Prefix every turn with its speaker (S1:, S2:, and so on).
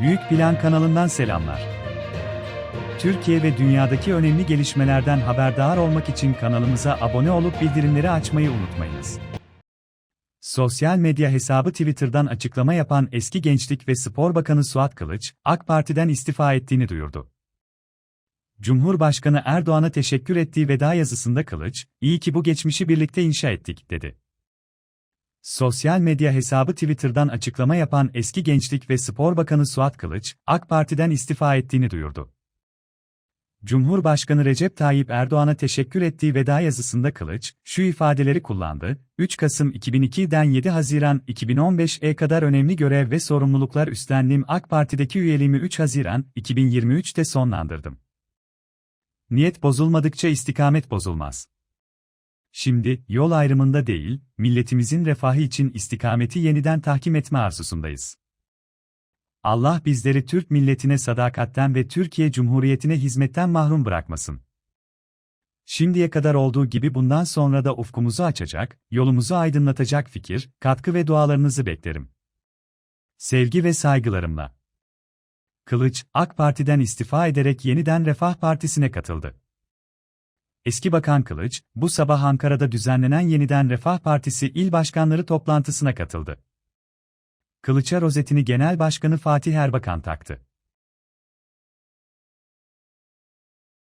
S1: Büyük Plan kanalından selamlar. Türkiye ve dünyadaki önemli gelişmelerden haberdar olmak için kanalımıza abone olup bildirimleri açmayı unutmayınız. Sosyal medya hesabı Twitter'dan açıklama yapan eski Gençlik ve Spor Bakanı Suat Kılıç, AK Parti'den istifa ettiğini duyurdu. Cumhurbaşkanı Erdoğan'a teşekkür ettiği veda yazısında Kılıç, iyi ki bu geçmişi birlikte inşa ettik, dedi. Sosyal medya hesabı Twitter'dan açıklama yapan eski Gençlik ve Spor Bakanı Suat Kılıç, AK Parti'den istifa ettiğini duyurdu. Cumhurbaşkanı Recep Tayyip Erdoğan'a teşekkür ettiği veda yazısında Kılıç, şu ifadeleri kullandı, 3 Kasım 2002'den 7 Haziran 2015'e kadar önemli görev ve sorumluluklar üstlendiğim AK Parti'deki üyeliğimi 3 Haziran 2023'te sonlandırdım. Niyet bozulmadıkça istikamet bozulmaz. Şimdi, yol ayrımında değil, milletimizin refahı için istikameti yeniden tahkim etme arzusundayız. Allah bizleri Türk milletine sadakatten ve Türkiye Cumhuriyeti'ne hizmetten mahrum bırakmasın. Şimdiye kadar olduğu gibi bundan sonra da ufkumuzu açacak, yolumuzu aydınlatacak fikir, katkı ve dualarınızı beklerim. Sevgi ve saygılarımla. Kılıç, AK Parti'den istifa ederek yeniden Refah Partisi'ne katıldı. Eski Bakan Kılıç, bu sabah Ankara'da düzenlenen Yeniden Refah Partisi İl Başkanları toplantısına katıldı. Kılıç'a rozetini Genel Başkanı Fatih Erbakan taktı.